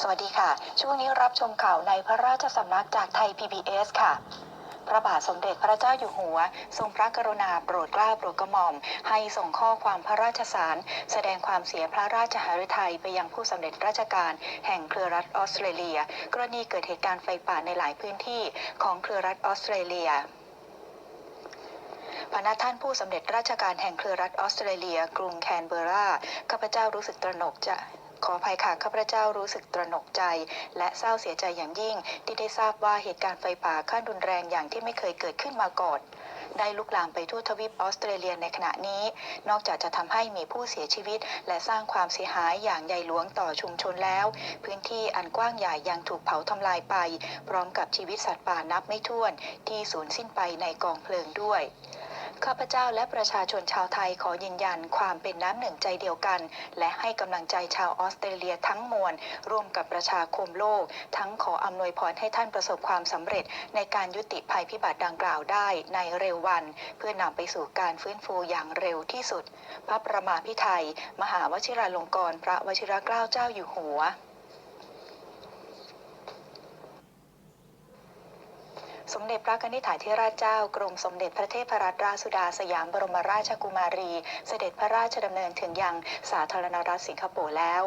สวัสดีค่ะ ช่วงนี้รับชมข่าวในพระราชสำนักจากไทย PBS ค่ะพระบาทสมเด็จพระเจ้าอยู่หัว ทรงพระกรุณาโปรดเกล้าโปรดกระหม่อม ให้ส่งข้อความพระราชสาร แสดงความเสียพระราชหฤทัยไปยังผู้สำเร็จราชการ แห่งเครือรัฐออสเตรเลีย กรณีเกิดเหตุการณ์ไฟป่าในหลายพื้นที่ของเครือรัฐออสเตรเลียพระท่านผู้สำเร็จราชการแห่งเครือรัฐออสเตรเลีย กรุงแคนเบอร์ราข้าพเจ้ารู้สึกตระหนกจะ ขออภัยค่ะข้าพเจ้ารู้สึกตระหนกใจ และเศร้าเสียใจอย่างยิ่ง ที่ได้ทราบว่าเหตุการณ์ไฟป่าขั้นรุนแรงอย่างที่ไม่เคยเกิดขึ้นมาก่อนได้ลุกลามไปทั่วทวีปออสเตรเลียในขณะนี้ นอกจากจะทำให้มีผู้เสียชีวิต และสร้างความเสียหายอย่างใหญ่หลวงต่อชุมชนแล้ว พื้นที่อันกว้างใหญ่ยังถูกเผาทำลายไป พร้อมกับชีวิตสัตว์ป่านับไม่ถ้วน ที่สูญสิ้นไปในกองเพลิงด้วย ข้าพเจ้าและประชาชนชาวไทยขอยืนยันความเป็นน้ำหนึ่งใจเดียวกัน และให้กำลังใจชาวออสเตรเลียทั้งมวลร่วมกับประชาคมโลก ทั้งขออำนวยพรให้ท่านประสบความสำเร็จ ในการยุติภัยพิบัติดังกล่าวได้ในเร็ววัน เพื่อนำไปสู่การฟื้นฟูอย่างเร็วที่สุด พระประมาพิไทย มหาวชิราลงกรณพระวชิรเกล้าเจ้าอยู่หัว สมเด็จพระนิษฐาธิราชเจ้ากรมสมเด็จพระเทพรัตนราชสุดาสยามบรมราชกุมารี เสด็จพระราชดำเนินถึงยังสาธารณรัฐสิงคโปร์แล้ว